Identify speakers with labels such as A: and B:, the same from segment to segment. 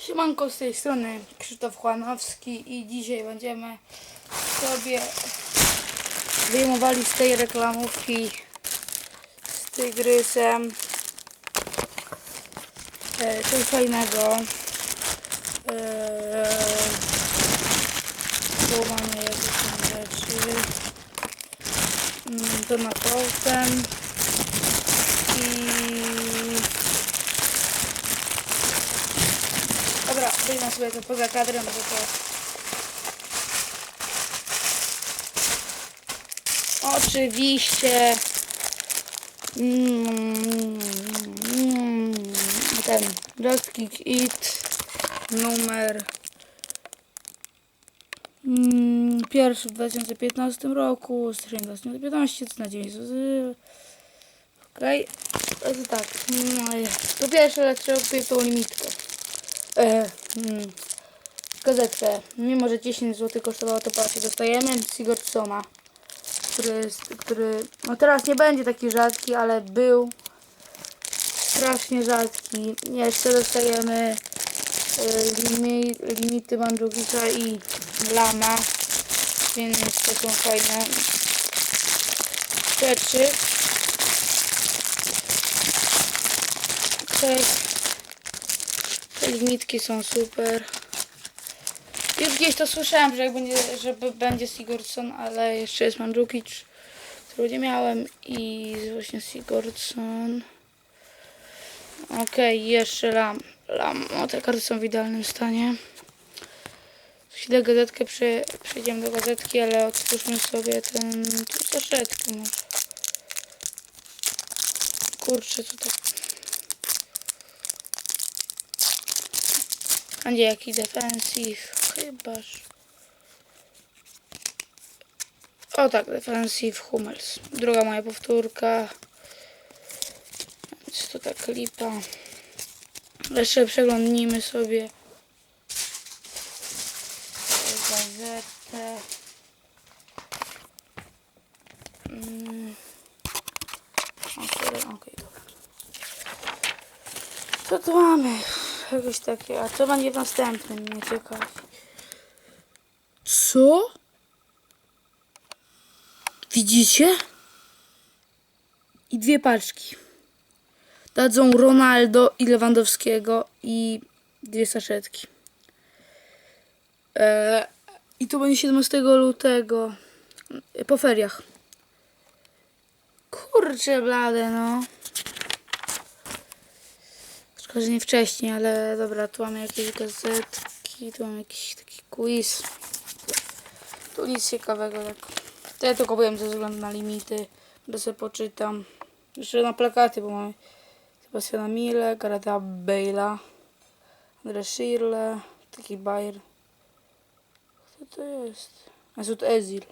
A: Siemanko z tej strony Krzysztof Chłanowski i dzisiaj będziemy sobie wyjmowali z tej reklamówki z tygrysem e, coś fajnego. E, tu mamy jakieś rzeczy. Mm, To na potem. I Wyjmę sobie to poza kadrem, bo to... Oczywiście... Mm, mm, ten Joystick It numer mm, pierwszy w 2015 roku, strzeń 2015, cena 9 zł. Okej, okay. to tak. mm, Po pierwsze trzeba kupić tą limitkę. E, mm, gazetkę. Mimo, że 10 zł kosztowało to patrzcie, dostajemy Sigurdsona, który, jest, który no teraz nie będzie taki rzadki, ale był strasznie rzadki. Jeszcze dostajemy e, limi, limity Mandżukisa i Lama, więc to są fajne rzeczy. Cześć. Te limitki są super. Już gdzieś to słyszałem, że będzie, że b- będzie Sigurdsson, ale jeszcze jest Mandzukic, którego nie miałem i właśnie Sigurdsson. Okej, jeszcze Lam. Lam. O, te karty są w idealnym stanie. Chwilę gazetkę prze, przejdziemy do gazetki, ale otwórzmy sobie ten tu saszetkę może. Kurczę, co tak Będzie jakiś defensive, chybaż. O tak, defensive Hummels. Druga moja powtórka. Więc to tak lipa. Jeszcze przeglądnijmy sobie gazetę. Mm. Okej, okej, dobra. Co tu mamy? Jakieś takie, a co będzie w następnym? Mnie ciekawi. Co? Widzicie? I dwie paczki. Dadzą Ronaldo i Lewandowskiego i dwie saszetki. Eee, I to będzie 17 lutego. E, Po feriach. Kurczę blade, no. Szkoda, że nie wcześniej, ale dobra, tu mamy jakieś gazetki, tu mamy jakiś taki quiz. Tu nic ciekawego, tak. To ja to kupiłem ze względu na limity, że sobie poczytam. Jeszcze na plakaty, bo mamy Sebastiana Mille, Gareta Bale'a, Andre Schirle, taki Bayer. Kto to jest? Mesut Ezil.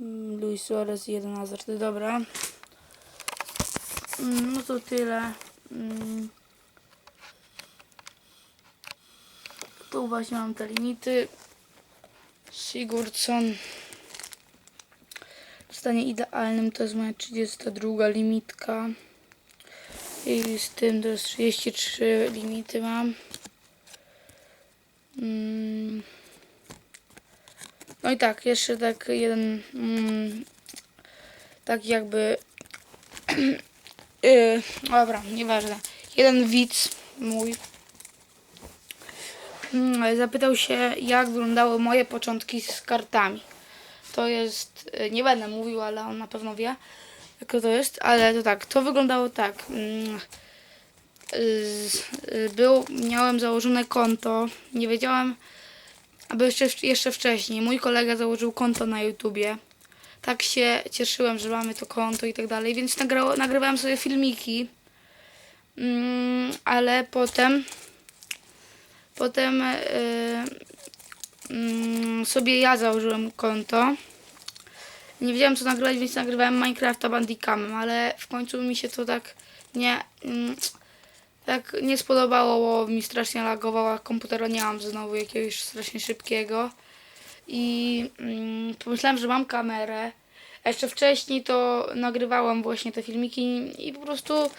A: Mm, Luis Suarez i jeden Hazard. Dobra. Mm, No to tyle. Mm. Tu właśnie mam te limity. Sigurdsson. W stanie idealnym to jest moja 32 limitka. I z tym to jest 33 limity mam. Mm. No i tak, jeszcze tak jeden mm, tak jakby Yy, dobra, nieważne. Jeden widz mój mm, zapytał się, jak wyglądały moje początki z kartami. To jest, yy, nie będę mówił, ale on na pewno wie, jak to jest, ale to tak, to wyglądało tak. Mm, yy, Był, miałem założone konto, nie wiedziałem, aby jeszcze, jeszcze wcześniej. Mój kolega założył konto na YouTubie tak się cieszyłem, że mamy to konto i tak dalej, więc nagra- nagrywałem sobie filmiki, mm, ale potem potem yy, mm, sobie ja założyłem konto. Nie wiedziałem co nagrywać, więc nagrywałem Minecrafta Bandicamem, ale w końcu mi się to tak nie mm, tak nie spodobało, bo mi strasznie lagowało, komputera nie mam znowu jakiegoś strasznie szybkiego i mm, pomyślałem, że mam kamerę. A jeszcze wcześniej to nagrywałam właśnie te filmiki i po prostu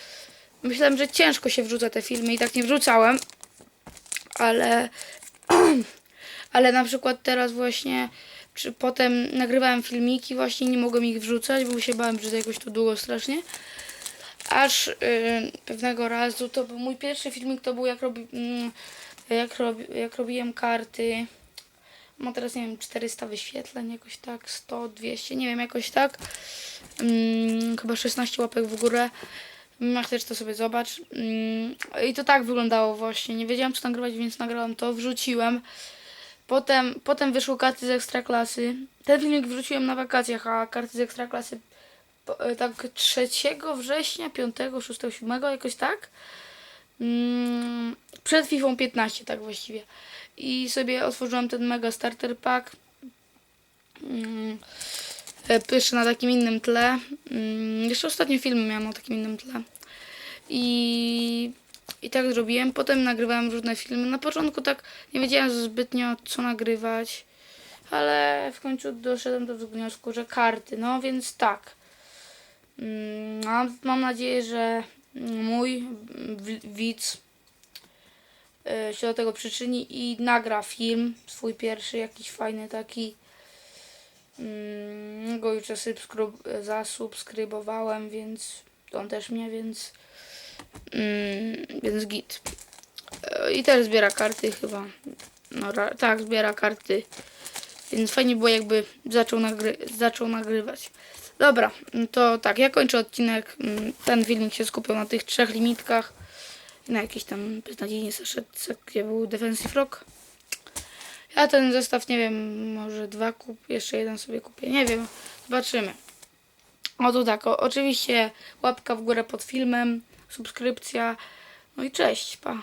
A: myślałem, że ciężko się wrzuca te filmy i tak nie wrzucałem. ale ale na przykład teraz właśnie czy potem nagrywałem filmiki, właśnie nie mogłem ich wrzucać, bo się bałem, że jakoś to długo strasznie. Aż y, pewnego razu, to był mój pierwszy filmik, to był jak, robi, mm, jak, robi, jak robiłem karty. Ma teraz, nie wiem, 400 wyświetleń, jakoś tak, 100, 200, nie wiem, jakoś tak. Mm, chyba 16 łapek w górę. Mm, Jak chcesz, to sobie zobacz. Mm, I to tak wyglądało właśnie. Nie wiedziałam, co nagrywać, więc nagrałam to, wrzuciłem. Potem, potem wyszło karty z ekstraklasy. Ten filmik wrzuciłem na wakacjach, a karty z ekstraklasy e, tak 3 września, 5, 6, 7, jakoś tak. Mm, przed FIFA 15, tak właściwie. I sobie otworzyłem ten mega starter pack. Mm, jeszcze na takim innym tle. Mm, jeszcze ostatnie filmy miałem na takim innym tle. I, I tak zrobiłem. Potem nagrywałem różne filmy. Na początku tak nie wiedziałem zbytnio co nagrywać. Ale w końcu doszedłem do wniosku, że karty. No więc tak. Mm, Mam, mam nadzieję, że mój widz się do tego przyczyni i nagra film, swój pierwszy, jakiś fajny taki. Mm, Go już zasubskryb- zasubskrybowałem, więc on też mnie, więc mm, więc git. E, I też zbiera karty chyba. No tak, zbiera karty. Więc fajnie było jakby zaczął, nagry- zaczął nagrywać. Dobra, to tak, ja kończę odcinek. Mm, Ten filmik się skupiał na tych trzech limitkach. Na jakiejś tam beznadziejnie saszetce, gdzie był Defensive Rock. Ja ten zestaw, nie wiem, może dwa kup, jeszcze jeden sobie kupię, nie wiem, zobaczymy. O to tak, o, oczywiście łapka w górę pod filmem, subskrypcja, no i cześć, pa.